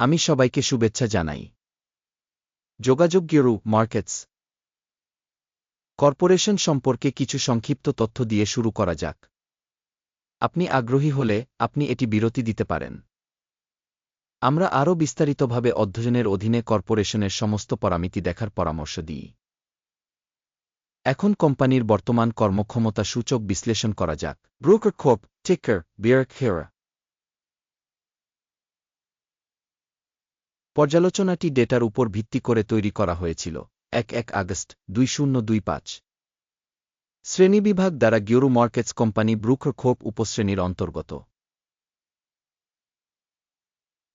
আমি সবাইকে শুভেচ্ছা জানাই। যোগাযোগ মার্কেটস। কর্পোরেশন সম্পর্কে কিছু সংক্ষিপ্ত তথ্য দিয়ে শুরু করা যাক। আপনি আগ্রহী হলে আপনি এটি বিরতি দিতে পারেন। আমরা আরও বিস্তারিতভাবে অধ্যয়নের অধীনে কর্পোরেশনের সমস্ত পরামিতি দেখার পরামর্শ দিই। এখন কোম্পানির বর্তমান কর্মক্ষমতা সূচক বিশ্লেষণ করা যাক। ব্রোকার খোপ টিকার বিয়ার খেরা পর্যালোচনাটি ডেটার উপর ভিত্তি করে তৈরি করা হয়েছিল। এক এক আগস্ট, দুই শূন্য দুই পাঁচ। শ্রেণীবিভাগ দ্বারা গিওরু মার্কেটস কোম্পানি খোপ উপশ্রেণীর অন্তর্গত।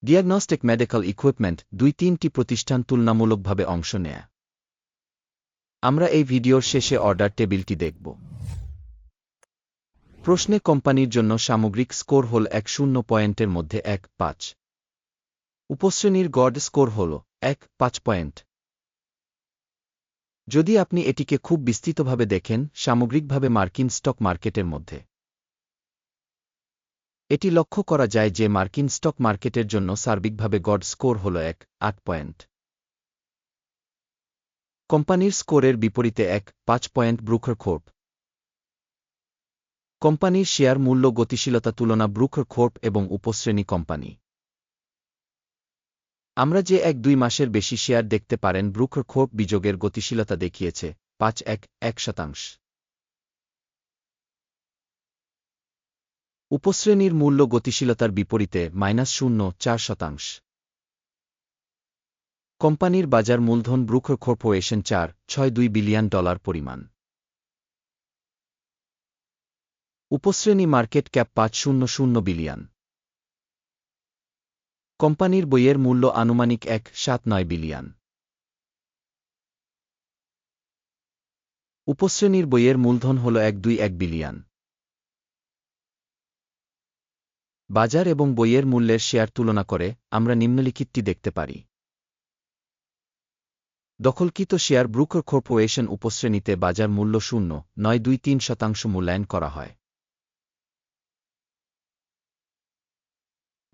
ডিয়াগনস্টিক মেডিকেল ইকুইপমেন্ট দুই তিনটি প্রতিষ্ঠান তুলনামূলকভাবে অংশ নেয়। আমরা এই ভিডিওর শেষে অর্ডার টেবিলটি দেখব। প্রশ্নে কোম্পানির জন্য সামগ্রিক স্কোর হল এক শূন্য পয়েন্টের মধ্যে এক পাঁচ। উপশ্রেণীর গড স্কোর হল এক, পাঁচ পয়েন্ট। যদি আপনি এটিকে খুব বিস্তৃতভাবে দেখেন, সামগ্রিকভাবে মার্কিন স্টক মার্কেটের মধ্যে। এটি লক্ষ্য করা যায় যে মার্কিন স্টক মার্কেটের জন্য সার্বিকভাবে গড স্কোর হল এক, আট পয়েন্ট। কোম্পানির স্কোরের বিপরীতে এক, পাঁচ পয়েন্ট ব্রুখার খোর্প কোম্পানির শেয়ার মূল্য গতিশীলতা তুলনা ব্রুখার খোর্প এবং উপশ্রেণী কোম্পানি। আমরা যে এক দুই মাসের বেশি শেয়ার দেখতে পারেন খোর্প বিযোগের গতিশীলতা দেখিয়েছে, পাঁচ এক এক শতাংশ। উপশ্রেণীর মূল্য গতিশীলতার বিপরীতে মাইনাস শূন্য, চার শতাংশ। কোম্পানির বাজার মূলধন ব্রুখর কর্পোরেশন চার, ছয় দুই বিলিয়ন ডলার পরিমাণ। উপশ্রেণী মার্কেট ক্যাপ পাঁচ শূন্য শূন্য বিলিয়ন। কোম্পানির বইয়ের মূল্য আনুমানিক এক সাত নয় বিলিয়ন। উপশ্রেণীর বইয়ের মূলধন হল এক দুই এক বিলিয়ন। বাজার এবং বইয়ের মূল্যের শেয়ার তুলনা করে আমরা নিম্নলিখিতটি দেখতে পারি। দখলকৃত শেয়ার ব্রুকার কর্পোরেশন উপশ্রেণীতে বাজার মূল্য শূন্য, নয় দুই তিন শতাংশ মূল্যায়ন করা হয়।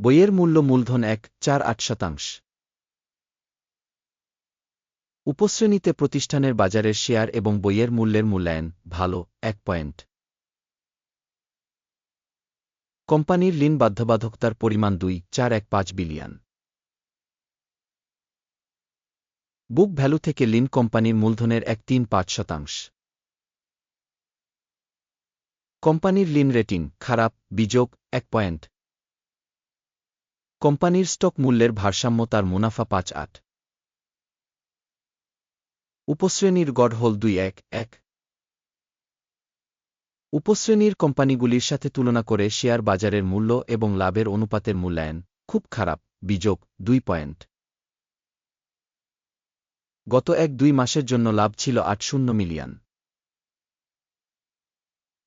বইয়ের মূল্য মূলধন এক, চার, আট শতাংশ। উপশ্রেণীতে প্রতিষ্ঠানের বাজারের শেয়ার এবং বইয়ের মূল্যের মূল্যায়ন, ভালো, এক পয়েন্ট। কোম্পানির ঋণ বাধ্যবাধকতার পরিমাণ দুই, চার, এক, পাঁচ বিলিয়ন। বুক ভ্যালু থেকে লিন কোম্পানির মূলধনের এক, তিন, পাঁচ শতাংশ। কোম্পানির লিন রেটিং খারাপ বিযোগ এক পয়েন্ট। কোম্পানির স্টক মূল্যের ভারসাম্য তার মুনাফা পাঁচ আট। উপশ্রেণীর গড় হল দুই এক এক। উপশ্রেণীর কোম্পানিগুলির সাথে তুলনা করে শেয়ার বাজারের মূল্য এবং লাভের অনুপাতের মূল্যায়ন খুব খারাপ, বিযোগ দুই পয়েন্ট। গত এক দুই মাসের জন্য লাভ ছিল আট শূন্য মিলিয়ন।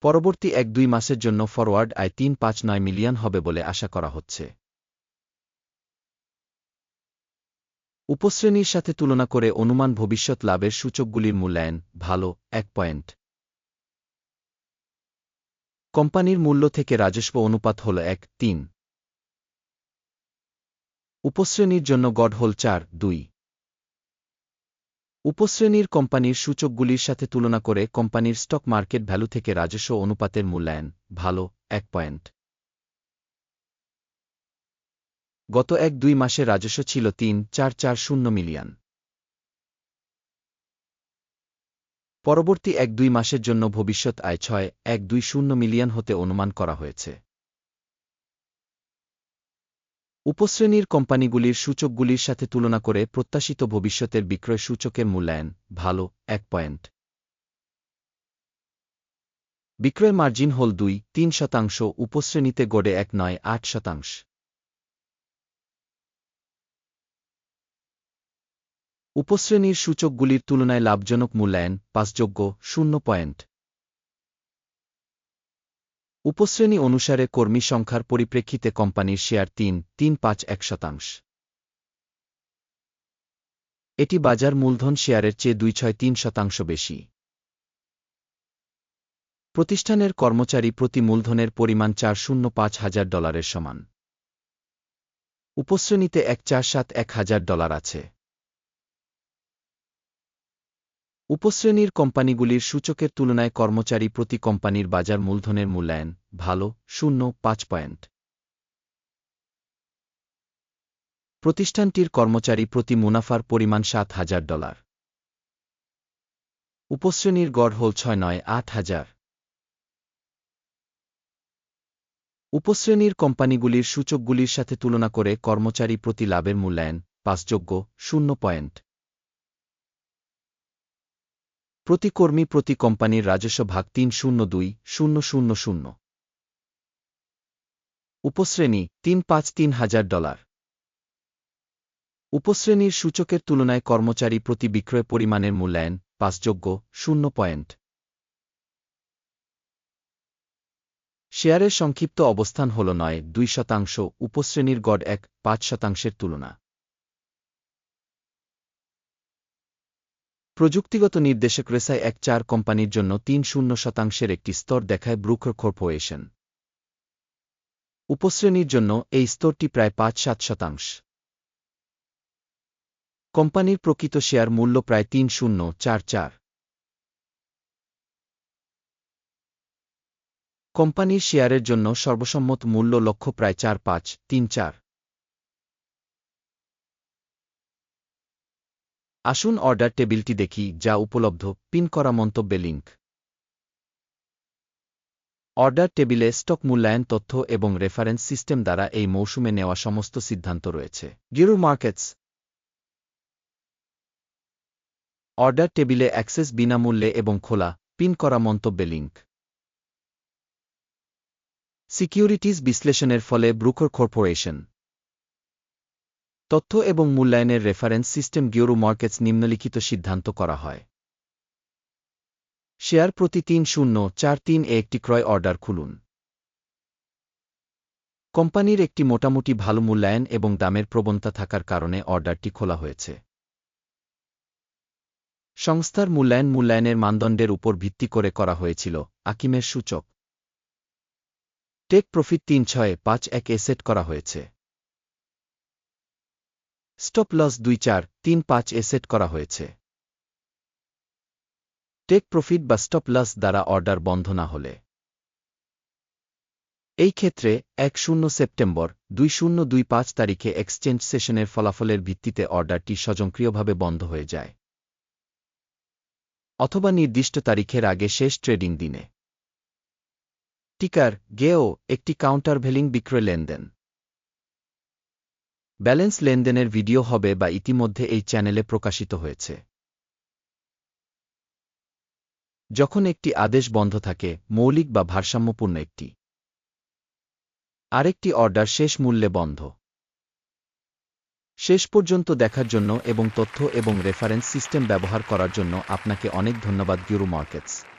পরবর্তী এক দুই মাসের জন্য ফরওয়ার্ড আয় তিন পাঁচ নয় মিলিয়ন হবে বলে আশা করা হচ্ছে। উপশ্রেণীর সাথে তুলনা করে অনুমান ভবিষ্যৎ লাভের সূচকগুলির মূল্যায়ন, ভালো, এক পয়েন্ট। কোম্পানির মূল্য থেকে রাজস্ব অনুপাত হল এক, তিন। উপশ্রেণীর জন্য গড় হল চার, দুই। উপশ্রেণীর কোম্পানির সূচকগুলির সাথে তুলনা করে কোম্পানির স্টক মার্কেট ভ্যালু থেকে রাজস্ব অনুপাতের মূল্যায়ন, ভালো, এক পয়েন্ট। গত এক দুই মাসে রাজস্ব ছিল তিন, চার চার, শূন্য মিলিয়ন। পরবর্তী এক দুই মাসের জন্য ভবিষ্যৎ আয় ছয়, এক দুই শূন্য মিলিয়ন হতে অনুমান করা হয়েছে। উপশ্রেণীর কোম্পানিগুলির সূচকগুলির সাথে তুলনা করে প্রত্যাশিত ভবিষ্যতের বিক্রয় সূচকের মূল্যায়ন ভালো, এক পয়েন্ট। বিক্রয় মার্জিন হল দুই, তিন শতাংশ, উপশ্রেণীতে গড়ে এক নয়, আট শতাংশ। উপশ্রেণীর সূচকগুলির তুলনায় লাভজনক মূল্যায়ন পাঁচযোগ্য শূন্য পয়েন্ট। উপশ্রেণী অনুসারে কর্মী সংখ্যার পরিপ্রেক্ষিতে কোম্পানির শেয়ার তিন তিন পাঁচ এক শতাংশ। এটি বাজার মূলধন শেয়ারের চেয়ে দুই ছয় তিন শতাংশ বেশি। প্রতিষ্ঠানের কর্মচারী প্রতি মূলধনের পরিমাণ চার শূন্য পাঁচ হাজার ডলারের সমান। উপশ্রেণীতে এক চার সাত এক হাজার ডলার আছে। উপশ্রেণীর কোম্পানিগুলির সূচকের তুলনায় কর্মচারী প্রতি কোম্পানির বাজার মূলধনের মূল্যায়ন ভালো, শূন্য, পাঁচ পয়েন্ট। প্রতিষ্ঠানটির কর্মচারী প্রতি মুনাফার পরিমাণ সাত হাজার ডলার। উপশ্রেণীর গড় হল ছয় নয়, আট হাজার। উপশ্রেণীর কোম্পানিগুলির সূচকগুলির সাথে তুলনা করে কর্মচারী প্রতি লাভের মূল্যায়ন পাঁচযোগ্য, শূন্য পয়েন্ট। প্রতি কর্মী প্রতি কোম্পানির রাজস্ব ভাগ তিন শূন্য দুই শূন্য শূন্য শূন্য। উপশ্রেণী, তিন পাঁচ তিন হাজার ডলার। উপশ্রেণীর সূচকের তুলনায় কর্মচারী প্রতি বিক্রয় পরিমাণের মূল্যায়ন পাঁচযোগ্য শূন্য পয়েন্ট। শেয়ারের সংক্ষিপ্ত অবস্থান হল নয়, দুই শতাংশ, উপশ্রেণীর গড় এক, পাঁচ শতাংশের তুলনা। প্রযুক্তিগত নির্দেশক রেসায় এক চার কোম্পানির জন্য তিন শূন্য শতাংশের একটি স্তর দেখায় ব্রুকর কর্পোরেশন। উপশ্রেণীর জন্য এই স্তরটি প্রায় পাঁচ সাত শতাংশ। কোম্পানির প্রকৃত শেয়ার মূল্য প্রায় তিন শূন্য চার চার। কোম্পানির শেয়ারের জন্য সর্বসম্মত মূল্য লক্ষ্য প্রায় চার পাঁচ তিন চার। আসুন অর্ডার টেবিলটি দেখি, যা উপলব্ধ। পিন করা মন্তব্যে লিঙ্ক অর্ডার টেবিলে স্টক মূল্যায়ন তথ্য এবং রেফারেন্স সিস্টেম দ্বারা এই মৌসুমে নেওয়া সমস্ত সিদ্ধান্ত রয়েছে। গিরু মার্কেটস। অর্ডার টেবিলে অ্যাক্সেস বিনামূল্যে এবং খোলা, পিন করা মন্তব্যে লিঙ্ক সিকিউরিটিজ বিশ্লেষণের ফলে ব্রুকর কর্পোরেশন। তথ্য এবং মূল্যায়নের রেফারেন্স সিস্টেম গিওরু মার্কেটস নিম্নলিখিত সিদ্ধান্ত করা হয়। শেয়ার প্রতি তিন শূন্য চার তিন এ একটি ক্রয় অর্ডার খুলুন। কোম্পানির একটি মোটামুটি ভালো মূল্যায়ন এবং দামের প্রবণতা থাকার কারণে অর্ডারটি খোলা হয়েছে। সংস্থার মূল্যায়ন মূল্যায়নের মানদণ্ডের উপর ভিত্তি করে করা হয়েছিল, আকিমের সূচক। টেক প্রফিট তিন ছয় পাঁচ এক এ সেট করা হয়েছে। স্টপ লস দুই চার, তিন পাঁচ এ সেট করা হয়েছে। টেক প্রফিট বা স্টপ লস দ্বারা অর্ডার বন্ধ না হলে। এই ক্ষেত্রে এক শূন্য সেপ্টেম্বর, দুই শূন্য দুই পাঁচ তারিখে এক্সচেঞ্জ সেশনের ফলাফলের ভিত্তিতে অর্ডারটি স্বয়ংক্রিয়ভাবে বন্ধ হয়ে যায়। অথবা নির্দিষ্ট তারিখের আগে শেষ ট্রেডিং দিনে। টিকার, গেও, একটি কাউন্টার ভেলিং বিক্রয় লেনদেন। ব্যালেন্স লেনদেনের ভিডিও হবে বা ইতিমধ্যে এই চ্যানেলে প্রকাশিত হয়েছে। যখন একটি আদেশ বন্ধ থাকে, মৌলিক বা ভারসাম্যপূর্ণ একটি। আরেকটি অর্ডার শেষ মূল্যে বন্ধ। শেষ পর্যন্ত দেখার জন্য এবং তথ্য এবং রেফারেন্স সিস্টেম ব্যবহার করার জন্য আপনাকে অনেক ধন্যবাদ, গিরু মার্কেটস।